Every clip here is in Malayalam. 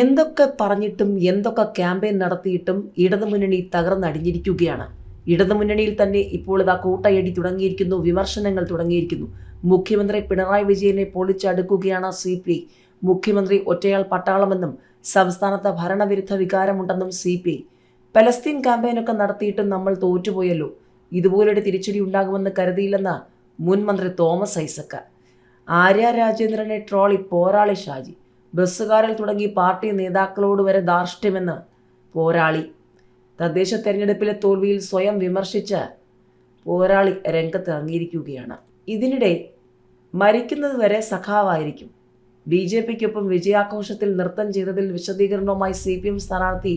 എന്തൊക്കെ പറഞ്ഞിട്ടും എന്തൊക്കെ ക്യാമ്പയിൻ നടത്തിയിട്ടും ഇടതുമുന്നണി തകർന്നടിഞ്ഞിരിക്കുകയാണ്. ഇടതുമുന്നണിയിൽ തന്നെ ഇപ്പോൾ ഇതാ കൂട്ടയടി തുടങ്ങിയിരിക്കുന്നു വിമർശനങ്ങൾ തുടങ്ങിയിരിക്കുന്നു. മുഖ്യമന്ത്രി പിണറായി വിജയനെ പൊളിച്ചടുക്കുകയാണ് സി പി മുഖ്യമന്ത്രി ഒറ്റയാൾ പട്ടാളമെന്നും സംസ്ഥാനത്ത് ഭരണവിരുദ്ധ വികാരമുണ്ടെന്നും സി പി ഐ പലസ്തീൻ ക്യാമ്പയിനൊക്കെ നടത്തിയിട്ടും നമ്മൾ തോറ്റുപോയല്ലോ. ഇതുപോലൊരു തിരിച്ചടി ഉണ്ടാകുമെന്ന് കരുതിയില്ലെന്ന് മുൻ മന്ത്രി തോമസ് ഐസക്ക്. ആര്യ രാജേന്ദ്രനെ ട്രോളി പോരാളി ഷാജി. ബസ്സുകാരിൽ തുടങ്ങി പാർട്ടി നേതാക്കളോട് വരെ ധാർഷ്ട്യമെന്ന് പോരാളി. തദ്ദേശ തെരഞ്ഞെടുപ്പിലെ തോൽവിയിൽ സ്വയം വിമർശിച്ച് പോരാളി രംഗത്ത് അംഗീകരിക്കുകയാണ്. ഇതിനിടെ മരിക്കുന്നത് വരെ സഖാവായിരിക്കും. ബി ജെ പിക്കൊപ്പം വിജയാഘോഷത്തിൽ നൃത്തം ചെയ്തതിൽ വിശദീകരണവുമായി സി പി എം സ്ഥാനാർത്ഥി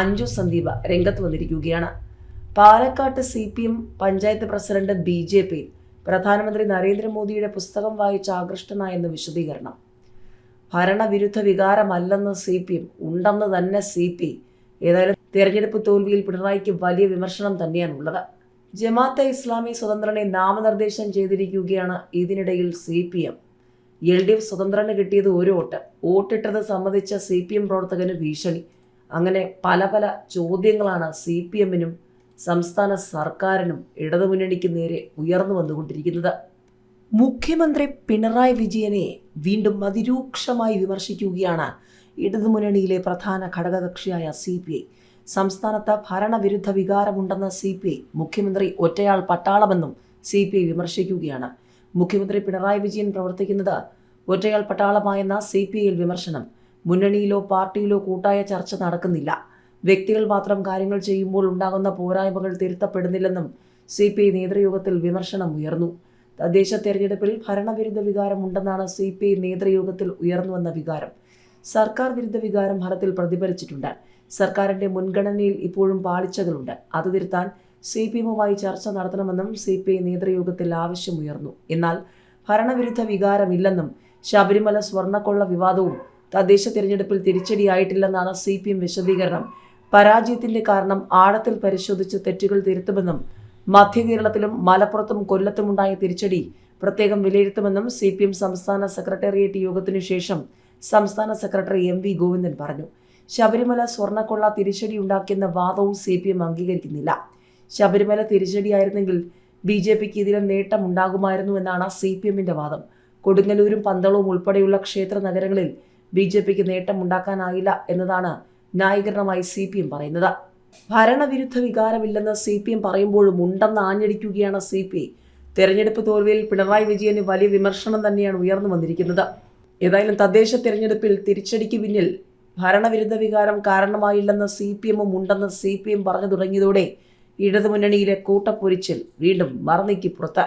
അഞ്ജു സന്ദീപ രംഗത്ത് വന്നിരിക്കുകയാണ്. പാലക്കാട്ട് C P M panchayat president B J P പ്രധാനമന്ത്രി നരേന്ദ്രമോദിയുടെ പുസ്തകം വായിച്ച് ആകൃഷ്ടനായെന്ന് വിശദീകരണം. ഭരണവിരുദ്ധ വികാരമല്ലെന്ന് സി പി എം. ഉണ്ടെന്ന് തന്നെ സി പി. ഏതായാലും തെരഞ്ഞെടുപ്പ് തോൽവിയിൽ പിണറായിക്ക് വലിയ വിമർശനം തന്നെയാണ് തന്നെയാണുള്ളത്. ജമാഅത്തെ ഇസ്ലാമി സ്വതന്ത്രനെ നാമനിർദ്ദേശം ചെയ്തിരിക്കുകയാണ് ഇതിനിടയിൽ C P M. L D F സ്വതന്ത്രന് കിട്ടിയത് ഒരു വോട്ട്. വോട്ടിട്ടത് സംബന്ധിച്ച സി പി എം പ്രവർത്തകന് ഭീഷണി. അങ്ങനെ പല പല ചോദ്യങ്ങളാണ് സി പി എമ്മിനും സംസ്ഥാന സർക്കാരിനും ഇടതുമുന്നണിക്ക് നേരെ ഉയർന്നു വന്നുകൊണ്ടിരിക്കുന്നത്. മുഖ്യമന്ത്രി പിണറായി വിജയനെ വീണ്ടും അതിരൂക്ഷമായി വിമർശിക്കുകയാണ് ഇടതുമുന്നണിയിലെ പ്രധാന ഘടകകക്ഷിയായ സി പി ഐ. സംസ്ഥാനത്ത് ഭരണവിരുദ്ധ വികാരമുണ്ടെന്ന സി പി ഐ മുഖ്യമന്ത്രി ഒറ്റയാൾ പട്ടാളമെന്നും സി പി ഐ വിമർശിക്കുകയാണ്. മുഖ്യമന്ത്രി പിണറായി വിജയൻ പ്രവർത്തിക്കുന്നത് ഒറ്റയാൾ പട്ടാളമായെന്ന സി പി ഐയിൽ വിമർശനം. മുന്നണിയിലോ പാർട്ടിയിലോ കൂട്ടായ ചർച്ച നടക്കുന്നില്ല. വ്യക്തികൾ മാത്രം കാര്യങ്ങൾ ചെയ്യുമ്പോൾ ഉണ്ടാകുന്ന പോരായ്മകൾ തിരുത്തപ്പെടുന്നില്ലെന്നും സി പി ഐ നേതൃയോഗത്തിൽ വിമർശനം ഉയർന്നു. തദ്ദേശ തെരഞ്ഞെടുപ്പിൽ ഭരണവിരുദ്ധ വികാരം ഉണ്ടെന്നാണ് സി പി ഐ നേതൃയോഗത്തിൽ ഉയർന്നുവന്ന വികാരം. സർക്കാർ വിരുദ്ധ വികാരം ഫലത്തിൽ പ്രതിഫലിച്ചിട്ടുണ്ട്. സർക്കാരിന്റെ മുൻഗണനയിൽ ഇപ്പോഴും പാളിച്ചകളുണ്ട്. അത് തിരുത്താൻ സി പി എമ്മുമായി ചർച്ച നടത്തണമെന്നും സി പി ഐ നേതൃയോഗത്തിൽ ആവശ്യമുയർന്നു. എന്നാൽ ഭരണവിരുദ്ധ വികാരമില്ലെന്നും ശബരിമല സ്വർണക്കൊള്ള വിവാദവും തദ്ദേശ തിരഞ്ഞെടുപ്പിൽ തിരിച്ചടിയായിട്ടില്ലെന്നാണ് സി പി എം വിശദീകരണം. പരാജയത്തിന്റെ കാരണം ആഴത്തിൽ പരിശോധിച്ച് തെറ്റുകൾ തിരുത്തുമെന്നും മധ്യ കേരളത്തിലും മലപ്പുറത്തും കൊല്ലത്തുമുണ്ടായ തിരിച്ചടി പ്രത്യേകം വിലയിരുത്തുമെന്നും സി പി എം സംസ്ഥാന സെക്രട്ടേറിയറ്റ് യോഗത്തിനു ശേഷം സംസ്ഥാന സെക്രട്ടറി എം വി ഗോവിന്ദൻ പറഞ്ഞു. ശബരിമല സ്വർണക്കൊള്ള തിരിച്ചടി ഉണ്ടാക്കിയെന്ന വാദവും സി പി എം അംഗീകരിക്കുന്നില്ല. ശബരിമല തിരിച്ചടിയായിരുന്നെങ്കിൽ ബി ജെ പിക്ക് ഇതിലും നേട്ടമുണ്ടാകുമായിരുന്നു എന്നാണ് സി പി എമ്മിന്റെ വാദം. കൊടുങ്ങല്ലൂരും പന്തളവും ഉൾപ്പെടെയുള്ള ക്ഷേത്ര നഗരങ്ങളിൽ ബി ജെ പിക്ക് നേട്ടമുണ്ടാക്കാനായില്ല എന്നതാണ് ന്യായീകരണമായി സി പി എം പറയുന്നത്. ഭരണവിരുദ്ധ വികാരമില്ലെന്ന് സി പി എം പറയുമ്പോഴും ഉണ്ടെന്ന് ആഞ്ഞടിക്കുകയാണ് സി പി ഐ തെരഞ്ഞെടുപ്പ് തോൽവിയിൽ പിണറായി വിജയന് വലിയ വിമർശനം തന്നെയാണ് ഉയർന്നു വന്നിരിക്കുന്നത്. ഏതായാലും തദ്ദേശ തിരഞ്ഞെടുപ്പിൽ തിരിച്ചടിക്ക് പിന്നിൽ ഭരണവിരുദ്ധ വികാരം കാരണമായില്ലെന്ന് സി പി എമ്മും ഉണ്ടെന്ന് സി പി എം പറഞ്ഞു തുടങ്ങിയതോടെ ഇടതുമുന്നണിയിലെ കൂട്ടപ്പൊരിച്ചിൽ വീണ്ടും മറന്നിക്ക് പുറത്ത്.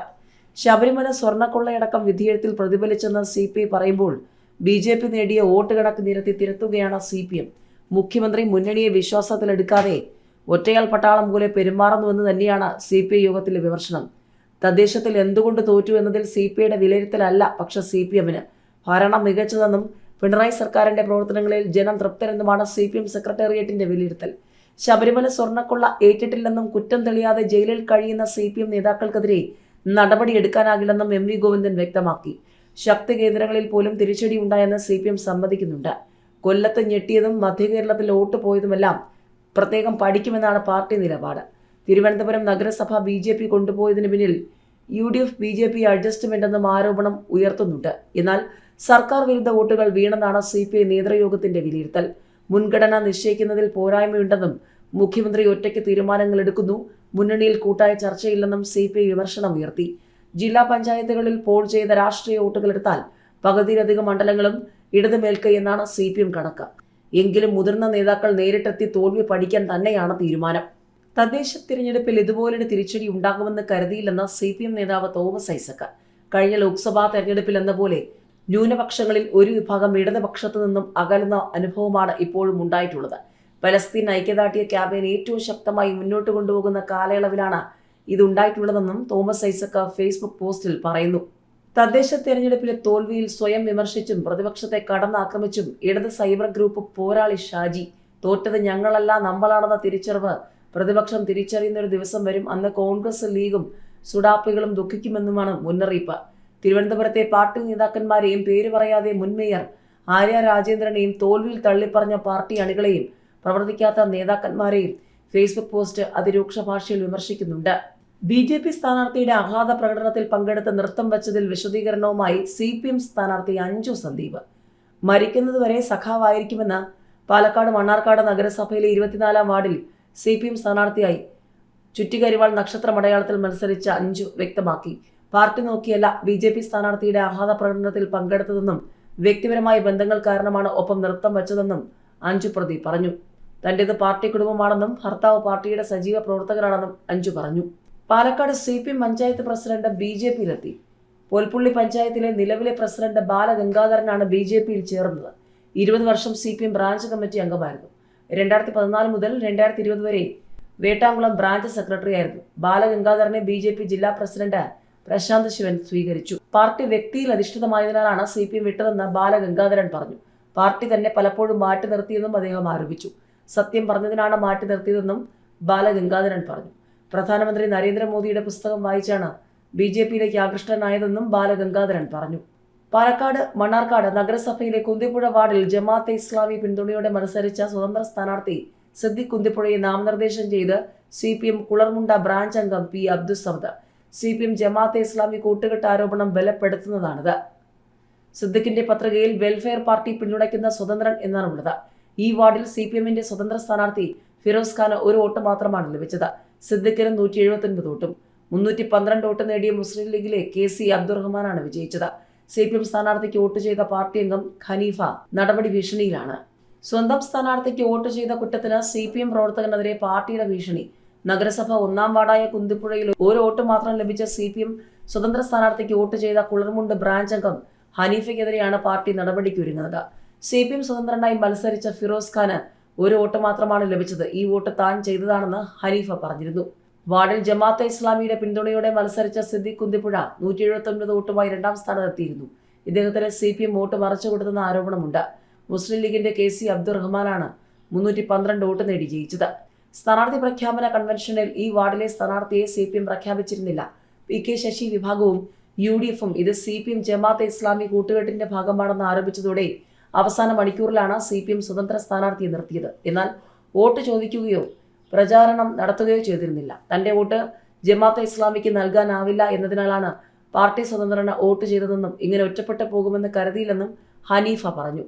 ശബരിമല സ്വർണക്കൊള്ളയടക്കം വിധിയെഴുത്തിൽ പ്രതിഫലിച്ചെന്ന് സി പി ഐ പറയുമ്പോൾ ബി ജെ പി നേടിയ വോട്ട് കണക്ക് നിരത്തി തിരുത്തുകയാണ് സി പി എം മുഖ്യമന്ത്രി മുന്നണിയെ വിശ്വാസത്തിലെടുക്കാതെ ഒറ്റയാൾ പട്ടാളം പോലെ പെരുമാറുന്നുവെന്ന് തന്നെയാണ് സി പി ഐ യോഗത്തിലെ വിമർശനം. തദ്ദേശത്തിൽ എന്തുകൊണ്ട് തോറ്റു എന്നതിൽ സി പി ഐയുടെ വിലയിരുത്തലല്ല പക്ഷെ സി പി എമ്മിന്. ഭരണം മികച്ചതെന്നും പിണറായി സർക്കാരിന്റെ പ്രവർത്തനങ്ങളിൽ ജനം തൃപ്തരെന്നുമാണ് സി പി എം സെക്രട്ടേറിയറ്റിന്റെ വിലയിരുത്തൽ. ശബരിമല സ്വർണക്കൊള്ള ഏറ്റിട്ടില്ലെന്നും കുറ്റം തെളിയാതെ ജയിലിൽ കഴിയുന്ന സി പി എം നേതാക്കൾക്കെതിരെ നടപടിയെടുക്കാനാകില്ലെന്നും എം വി ഗോവിന്ദൻ വ്യക്തമാക്കി. ശക്തി കേന്ദ്രങ്ങളിൽ പോലും തിരിച്ചടി ഉണ്ടായെന്ന് സി പി എം സമ്മതിക്കുന്നുണ്ട്. കൊല്ലത്ത് ഞെട്ടിയതും മധ്യകേരളത്തിൽ വോട്ട് പോയതുമെല്ലാം പ്രത്യേകം പഠിക്കുമെന്നാണ് പാർട്ടി നിലപാട്. തിരുവനന്തപുരം നഗരസഭ ബി ജെ പി കൊണ്ടുപോയതിന് പിന്നിൽ U D F B J P adjustment എന്നും ആരോപണം ഉയർത്തുന്നുണ്ട്. എന്നാൽ സർക്കാർ വിരുദ്ധ വോട്ടുകൾ വീണെന്നാണ് സി പി ഐ നേതൃയോഗത്തിന്റെ വിലയിരുത്തൽ. മുൻഗണന നിശ്ചയിക്കുന്നതിൽ പോരായ്മയുണ്ടെന്നും മുഖ്യമന്ത്രി ഒറ്റയ്ക്ക് തീരുമാനങ്ങൾ എടുക്കുന്നു. മുന്നണിയിൽ കൂട്ടായ ചർച്ചയില്ലെന്നും സി പി ഐ വിമർശനം ഉയർത്തി. ജില്ലാ പഞ്ചായത്തുകളിൽ പോൾ ചെയ്ത രാഷ്ട്രീയ വോട്ടുകളെടുത്താൽ പകുതിയിലധികം മണ്ഡലങ്ങളും ഇടതുമേൽക്കൈ എന്നാണ് സി പി എം കണക്ക്. എങ്കിലും മുതിർന്ന നേതാക്കൾ നേരിട്ടെത്തി തോൽവി പഠിക്കാൻ തന്നെയാണ് തീരുമാനം. തദ്ദേശ തിരഞ്ഞെടുപ്പിൽ ഇതുപോലൊരു തിരിച്ചടി ഉണ്ടാകുമെന്ന് കരുതിയില്ലെന്ന സി പി എം നേതാവ് തോമസ് ഐസക് കഴിഞ്ഞ ലോക്സഭാ തെരഞ്ഞെടുപ്പിൽ എന്ന പോലെ ന്യൂനപക്ഷങ്ങളിൽ ഒരു വിഭാഗം ഇടതുപക്ഷത്തു നിന്നും അകലുന്ന അനുഭവമാണ് ഇപ്പോഴും ഉണ്ടായിട്ടുള്ളത്. പലസ്തീൻ ഐക്യദാർഢ്യ ക്യാമ്പയിൻ ഏറ്റവും ശക്തമായി മുന്നോട്ട് കൊണ്ടുപോകുന്ന കാലയളവിലാണ് ഇതുണ്ടായിട്ടുള്ളതെന്നും തോമസ് ഐസക് ഫേസ്ബുക്ക് പോസ്റ്റിൽ പറയുന്നു. തദ്ദേശ തെരഞ്ഞെടുപ്പിലെ തോൽവിയിൽ സ്വയം വിമർശിച്ചും പ്രതിപക്ഷത്തെ കടന്നാക്രമിച്ചും ഇടത് സൈബർ ഗ്രൂപ്പ് പോരാളി ഷാജി തോറ്റത് ഞങ്ങളല്ല നമ്മളാണെന്ന തിരിച്ചറിവ് പ്രതിപക്ഷം തിരിച്ചറിയുന്ന ഒരു ദിവസം വരും. അന്ന് കോൺഗ്രസ് ലീഗും സുഡാപ്പികളും ദുഃഖിക്കുമെന്നുമാണ് മുന്നറിയിപ്പ്. തിരുവനന്തപുരത്തെ പാർട്ടി നേതാക്കന്മാരെയും പേര് പറയാതെ മുൻ മേയർ ആര്യ രാജേന്ദ്രനെയും തോൽവിയിൽ തള്ളിപ്പറഞ്ഞ പാർട്ടി അണികളെയും പ്രവർത്തിക്കാത്ത നേതാക്കന്മാരെയും ഫേസ്ബുക്ക് പോസ്റ്റ് അതിരൂക്ഷ ഭാഷയിൽ വിമർശിക്കുന്നുണ്ട്. ബി ജെ പി സ്ഥാനാർത്ഥിയുടെ ആഹ്ലാദ പ്രകടനത്തിൽ പങ്കെടുത്ത് നൃത്തം വെച്ചതിൽ വിശദീകരണവുമായി സി പി എം സ്ഥാനാർത്ഥി അഞ്ജു സന്ദീപ്. മരിക്കുന്നതുവരെ സഖാവായിരിക്കുമെന്ന് പാലക്കാട് മണ്ണാർക്കാട് നഗരസഭയിലെ ഇരുപത്തിനാലാം വാർഡിൽ സി പി എം സ്ഥാനാർത്ഥിയായി ചുറ്റികരിവാൾ നക്ഷത്ര മടയാളത്തിൽ മത്സരിച്ച അഞ്ജു വ്യക്തമാക്കി. പാർട്ടി നോക്കിയല്ല ബി ജെ പി സ്ഥാനാർത്ഥിയുടെ ആഹ്ലാദ പ്രകടനത്തിൽ പങ്കെടുത്തതെന്നും വ്യക്തിപരമായ ബന്ധങ്ങൾ കാരണമാണ് ഒപ്പം നൃത്തം വെച്ചതെന്നും അഞ്ജു പ്രതി പറഞ്ഞു. തന്റേത് പാർട്ടി കുടുംബമാണെന്നും ഭർത്താവ് പാർട്ടിയുടെ സജീവ പ്രവർത്തകരാണെന്നും അഞ്ജു പറഞ്ഞു. Palakkad C P panchayat president B J പിയിലെത്തി. Polpully പഞ്ചായത്തിലെ നിലവിലെ പ്രസിഡന്റ് ബാലഗംഗാധരനാണ് ബി ജെ പിയിൽ ചേർന്നത്. ഇരുപത് വർഷം C P M branch committee അംഗമായിരുന്നു. രണ്ടായിരത്തി പതിനാല് മുതൽ രണ്ടായിരത്തി ഇരുപത് വരെ വേട്ടാംകുളം ബ്രാഞ്ച് സെക്രട്ടറി ആയിരുന്നു. ബാലഗംഗാധരനെ ബി ജെ പി ജില്ലാ പ്രസിഡന്റ് പ്രശാന്ത് ശിവൻ സ്വീകരിച്ചു. പാർട്ടി വ്യക്തിയിൽ അധിഷ്ഠിതമായതിനാലാണ് സി പി എം വിട്ടതെന്ന് ബാലഗംഗാധരൻ പറഞ്ഞു. പാർട്ടി തന്നെ പലപ്പോഴും മാറ്റി നിർത്തിയെന്നും അദ്ദേഹം ആരോപിച്ചു. സത്യം പറഞ്ഞതിനാണ് മാറ്റി നിർത്തിയതെന്നും ബാലഗംഗാധരൻ പറഞ്ഞു. പ്രധാനമന്ത്രി നരേന്ദ്രമോദിയുടെ പുസ്തകം വായിച്ചാണ് ബി ജെ പിയിലേക്ക് ആകൃഷ്ടനായതെന്നും ബാലഗംഗാധരൻ പറഞ്ഞു. പാലക്കാട് മണ്ണാർക്കാട് നഗരസഭയിലെ കുന്തിപ്പുഴ വാർഡിൽ ജമാഅത്തെ ഇസ്ലാമി പിന്തുണയോടെ മത്സരിച്ച സ്വതന്ത്ര സ്ഥാനാർത്ഥി സിദ്ദിഖ് കുന്തിപ്പുഴയെ നാമനിർദ്ദേശം ചെയ്ത് C P M Kularmunda branch അംഗം P Abdussamad C P M Jamaate Islami കൂട്ടുകെട്ട് ആരോപണം ബലപ്പെടുത്തുന്നതാണിത്. സിദ്ദിഖിന്റെ പത്രികയിൽ വെൽഫെയർ പാർട്ടി പിന്തുണയ്ക്കുന്ന സ്വതന്ത്രൻ എന്നാണുള്ളത്. ഈ വാർഡിൽ സി പി എമ്മിന്റെ സ്വതന്ത്ര സ്ഥാനാർത്ഥി ഫിറോസ് ഖാന് ഒരു വോട്ട് മാത്രമാണ് ലഭിച്ചത്. സിദ്ദിഖിന് നൂറ്റി എഴുപത്തൊൻപത് വോട്ടും മുന്നൂറ്റി പന്ത്രണ്ട് വോട്ട് നേടിയ മുസ്ലിം ലീഗിലെ കെ സി അബ്ദുറഹ്മാനാണ് വിജയിച്ചത്. സി പി എം സ്ഥാനാർത്ഥിക്ക് വോട്ട് ചെയ്ത പാർട്ടി അംഗം ഖനീഫ നടപടി ഭീഷണിയിലാണ്. സ്വന്തം സ്ഥാനാർത്ഥിക്ക് വോട്ട് ചെയ്ത കുറ്റത്തിന് സി പി എം പ്രവർത്തകനെതിരെ പാർട്ടിയുടെ ഭീഷണി. നഗരസഭ ഒന്നാം വാർഡായ കുന്തിപ്പുഴയിൽ ഒരു വോട്ട് മാത്രം ലഭിച്ച സി പി എം സ്വതന്ത്ര സ്ഥാനാർത്ഥിക്ക് വോട്ട് ചെയ്ത കുളർമുണ്ട് ബ്രാഞ്ച് അംഗം ഹനീഫയ്ക്കെതിരെയാണ് പാർട്ടി നടപടിക്കൊരുങ്ങുന്നത് സി പി എം സ്വതന്ത്രനായി മത്സരിച്ച ഫിറോസ് ഖാന് ഒരു വോട്ട് മാത്രമാണ് ലഭിച്ചത്. ഈ വോട്ട് താൻ ചെയ്തതാണെന്ന് ഹനീഫ പറഞ്ഞിരുന്നു. വാർഡിൽ ജമാഅത്തെ ഇസ്ലാമിയുടെ പിന്തുണയോടെ മത്സരിച്ച സിദ്ദി കുന്തിപ്പുഴ നൂറ്റി എഴുപത്തൊൻപത് വോട്ടുമായി രണ്ടാം സ്ഥാനത്തെത്തിയിരുന്നു. ഇദ്ദേഹത്തിന് സി പി എം വോട്ട് മറച്ചു കൊടുത്തെന്ന ആരോപണമുണ്ട്. മുസ്ലിം ലീഗിന്റെ കെ സി അബ്ദുറഹ്മാനാണ് മുന്നൂറ്റി പന്ത്രണ്ട് വോട്ട് നേടി ജയിച്ചത്. സ്ഥാനാർത്ഥി പ്രഖ്യാപന കൺവെൻഷനിൽ ഈ വാർഡിലെ സ്ഥാനാർത്ഥിയെ സി പി എം പ്രഖ്യാപിച്ചിരുന്നില്ല. പി കെ ശശി വിഭാഗവും യു ഡി എഫും ഇത് C P M Jamaate Islami കൂട്ടുകെട്ടിന്റെ ഭാഗമാണെന്ന് ആരോപിച്ചതോടെ അവസാന മണിക്കൂറിലാണ് സി പി എം സ്വതന്ത്ര സ്ഥാനാർത്ഥിയെ നിർത്തിയത്. എന്നാൽ വോട്ട് ചോദിക്കുകയോ പ്രചാരണം നടത്തുകയോ ചെയ്തിരുന്നില്ല. തന്റെ വോട്ട് ജമാഅത്തെ ഇസ്ലാമിക്ക് നൽകാനാവില്ല എന്നതിനാലാണ് പാർട്ടി സ്വതന്ത്രന് വോട്ട് ചെയ്തതെന്നും ഇങ്ങനെ ഒറ്റപ്പെട്ടു പോകുമെന്ന് കരുതിയില്ലെന്നും ഹനീഫ പറഞ്ഞു.